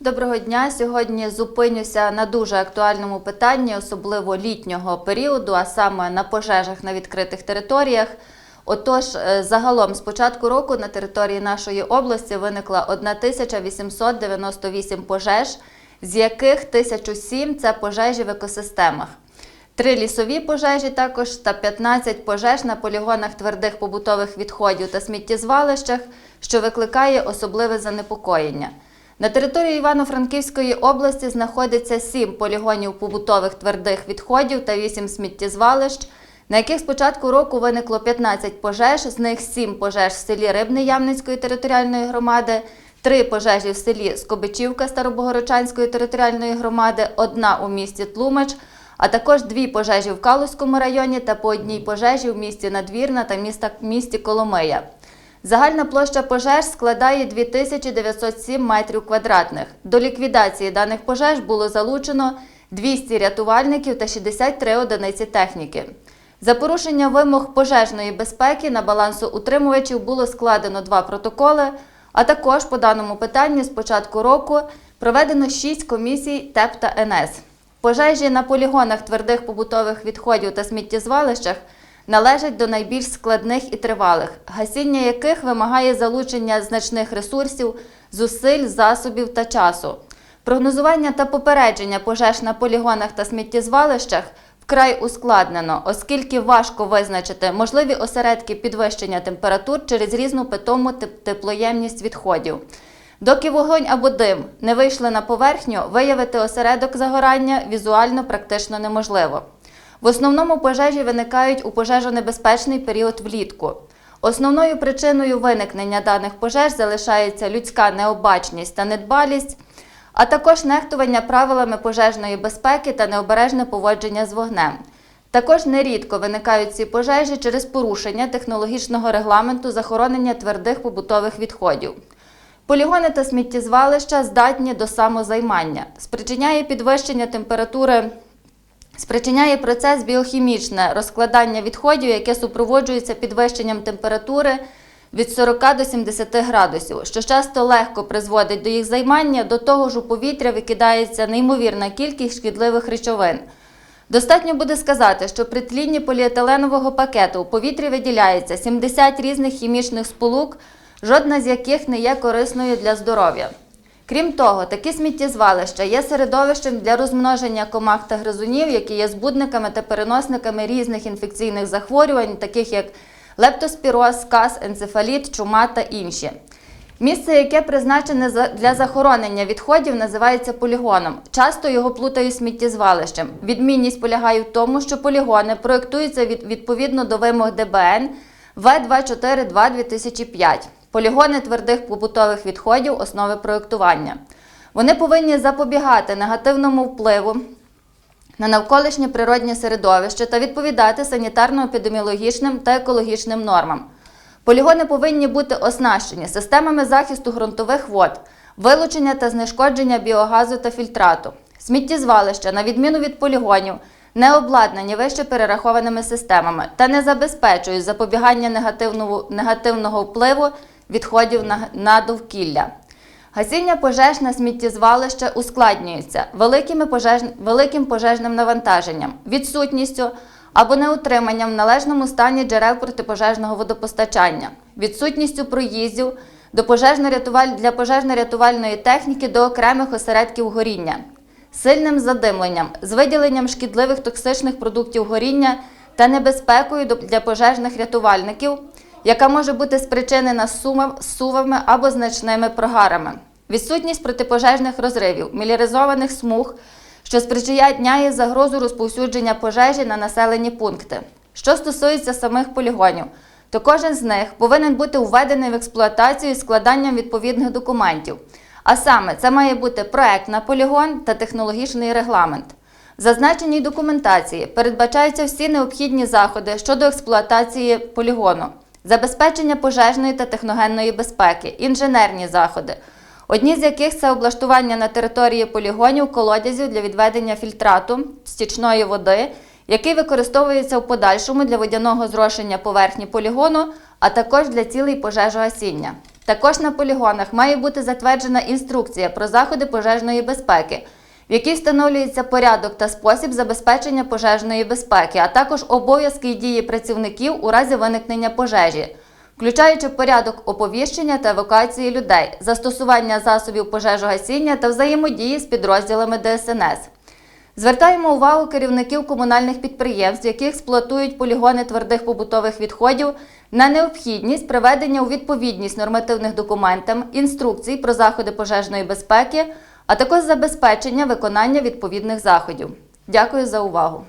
Доброго дня. Сьогодні зупинюся на дуже актуальному питанні, особливо літнього періоду, а саме на пожежах на відкритих територіях. Отож, е, загалом з початку року на території нашої області виникла 1898 пожеж, з яких 1007 – це пожежі в екосистемах. Три лісові пожежі також та 15 пожеж на полігонах твердих побутових відходів та сміттєзвалищах, що викликає особливе занепокоєння. На території Івано-Франківської області знаходиться 7 полігонів побутових твердих відходів та 8 сміттєзвалищ, на яких з початку року виникло 15 пожеж, з них 7 пожеж в селі Рибне Ямницької територіальної громади, 3 пожежі в селі Скобичівка Старобогородчанської територіальної громади, одна у місті Тлумач, а також дві пожежі в Калузькому районі та по одній пожежі в місті Надвірна та місті Коломия. Загальна площа пожеж складає 2907 метрів квадратних. До ліквідації даних пожеж було залучено 200 рятувальників та 63 одиниці техніки. За порушення вимог пожежної безпеки на балансоутримувачів було складено два протоколи, а також по даному питанню з початку року проведено 6 комісій ТЕП та НС. Пожежі на полігонах твердих побутових відходів та сміттєзвалищах належать до найбільш складних і тривалих, гасіння яких вимагає залучення значних ресурсів, зусиль, засобів та часу. Прогнозування та попередження пожеж на полігонах та сміттєзвалищах вкрай ускладнено, оскільки важко визначити можливі осередки підвищення температур через різну питому теплоємність відходів. Доки вогонь або дим не вийшли на поверхню, виявити осередок загорання візуально практично неможливо. В основному пожежі виникають у пожежонебезпечний період влітку. Основною причиною виникнення даних пожеж залишається людська необачність та недбалість, а також нехтування правилами пожежної безпеки та необережне поводження з вогнем. Також нерідко виникають ці пожежі через порушення технологічного регламенту захоронення твердих побутових відходів. Полігони та сміттєзвалища здатні до самозаймання, спричиняє підвищення температури Спричиняє процес біохімічне розкладання відходів, яке супроводжується підвищенням температури від 40 до 70 градусів, що часто легко призводить до їх займання, до того ж у повітря викидається неймовірна кількість шкідливих речовин. Достатньо буде сказати, що при тлінні поліетиленового пакету у повітрі виділяється 70 різних хімічних сполук, жодна з яких не є корисною для здоров'я. Крім того, такі сміттєзвалища є середовищем для розмноження комах та гризунів, які є збудниками та переносниками різних інфекційних захворювань, таких як лептоспіроз, каз, енцефаліт, чума та інші. Місце, яке призначене для захоронення відходів, називається полігоном. Часто його плутають сміттєзвалищем. Відмінність полягає в тому, що полігони проєктуються відповідно до вимог ДБН В242-2005. Полігони твердих побутових відходів основи проєктування. Вони повинні запобігати негативному впливу на навколишнє природнє середовище та відповідати санітарно-епідеміологічним та екологічним нормам. Полігони повинні бути оснащені системами захисту ґрунтових вод, вилучення та знешкодження біогазу та фільтрату. Сміттєзвалища, на відміну від полігонів, не обладнані вище перерахованими системами та не забезпечують запобігання негативного, впливу відходів на, довкілля. Гасіння пожеж на сміттєзвалище ускладнюється пожеж... великим пожежним навантаженням, відсутністю або неутриманням в належному стані джерел протипожежного водопостачання, відсутністю проїздів до пожежно-рятуваль... для пожежно-рятувальної техніки до окремих осередків горіння, сильним задимленням, з виділенням шкідливих токсичних продуктів горіння та небезпекою для пожежних рятувальників, яка може бути спричинена сувами або значними прогарами, відсутність протипожежних розривів, міляризованих смуг, що спричиняє загрозу розповсюдження пожежі на населені пункти. Що стосується самих полігонів, то кожен з них повинен бути введений в експлуатацію з складанням відповідних документів. А саме, це має бути проект на полігон та технологічний регламент. В зазначеній документації передбачаються всі необхідні заходи щодо експлуатації полігону, забезпечення пожежної та техногенної безпеки, інженерні заходи, одні з яких це облаштування на території полігонів колодязів для відведення фільтрату стічної води, який використовується в подальшому для водяного зрошення поверхні полігону, а також для цілей пожежогасіння. Також на полігонах має бути затверджена інструкція про заходи пожежної безпеки, в якій встановлюється порядок та спосіб забезпечення пожежної безпеки, а також обов'язки і дії працівників у разі виникнення пожежі, включаючи порядок оповіщення та евакуації людей, застосування засобів пожежогасіння та взаємодії з підрозділами ДСНС. Звертаємо увагу керівників комунальних підприємств, які експлуатують полігони твердих побутових відходів, на необхідність приведення у відповідність нормативних документам інструкцій про заходи пожежної безпеки, а також забезпечення виконання відповідних заходів. Дякую за увагу.